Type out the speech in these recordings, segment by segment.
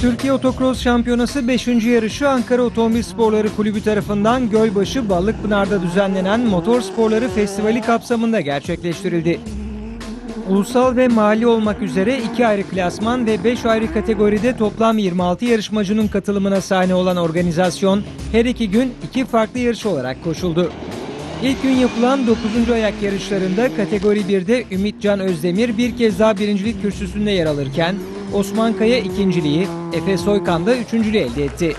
Türkiye Otokros Şampiyonası 5. yarışı Ankara Otomobil Sporları Kulübü tarafından Gölbaşı Balıkpınar'da düzenlenen Motor Sporları Festivali kapsamında gerçekleştirildi. Ulusal ve mahalli olmak üzere iki ayrı klasman ve 5 ayrı kategoride toplam 26 yarışmacının katılımına sahne olan organizasyon her iki gün iki farklı yarış olarak koşuldu. İlk gün yapılan 9. ayak yarışlarında kategori 1'de Ümitcan Özdemir bir kez daha birincilik kürsüsünde yer alırken Osman Kaya ikinciliği, Efe Soykan da üçüncülüğü elde etti.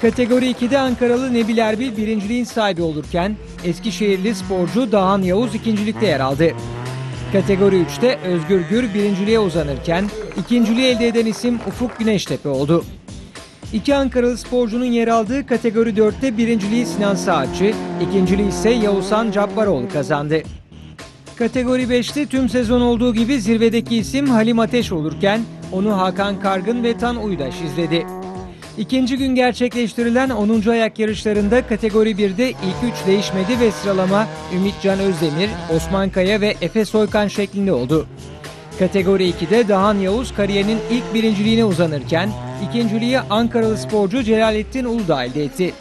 Kategori 2'de Ankaralı Nebil Erbil birinciliğin sahibi olurken Eskişehirli sporcu Dahan Yavuz ikincilikte yer aldı. Kategori 3'te Özgür Gür birinciliğe uzanırken ikinciliği elde eden isim Ufuk Güneştepe oldu. İki Ankaralı sporcunun yer aldığı kategori 4'te birinciliği Sinan Saatçı, ikinciliği ise Yavuzhan Cabbaroğlu kazandı. Kategori 5'te tüm sezon olduğu gibi zirvedeki isim Halim Ateş olurken onu Hakan Kargın ve Tan Uydaş izledi. İkinci gün gerçekleştirilen 10. ayak yarışlarında kategori 1'de ilk üç değişmedi ve sıralama Ümitcan Özdemir, Osman Kaya ve Efe Soykan şeklinde oldu. Kategori 2'de Dahan Yavuz kariyerinin ilk birinciliğine uzanırken ikinciliği Ankaralı sporcu Celalettin Uludağ elde etti.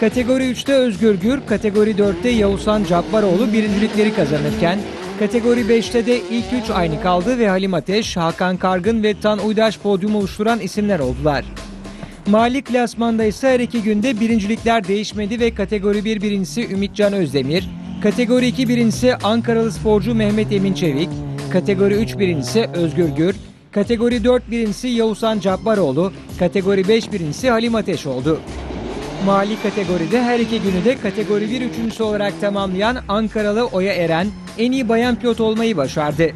Kategori 3'te Özgür Gür, kategori 4'te Yavuzhan Cabbaroğlu birincilikleri kazanırken kategori 5'te de ilk üç aynı kaldı ve Halim Ateş, Hakan Kargın ve Tan Uydaş podyumu oluşturan isimler oldular. Mali klasmanda ise her iki günde birincilikler değişmedi ve kategori 1 birincisi Ümitcan Özdemir, kategori 2 birincisi Ankaralı sporcu Mehmet Emin Çevik, kategori 3 birincisi Özgür Gür, kategori 4 birincisi Yavuzhan Cabbaroğlu, kategori 5 birincisi Halim Ateş oldu. Mali kategoride her iki günü de kategori 1 üçüncüsü olarak tamamlayan Ankaralı Oya Eren en iyi bayan pilot olmayı başardı.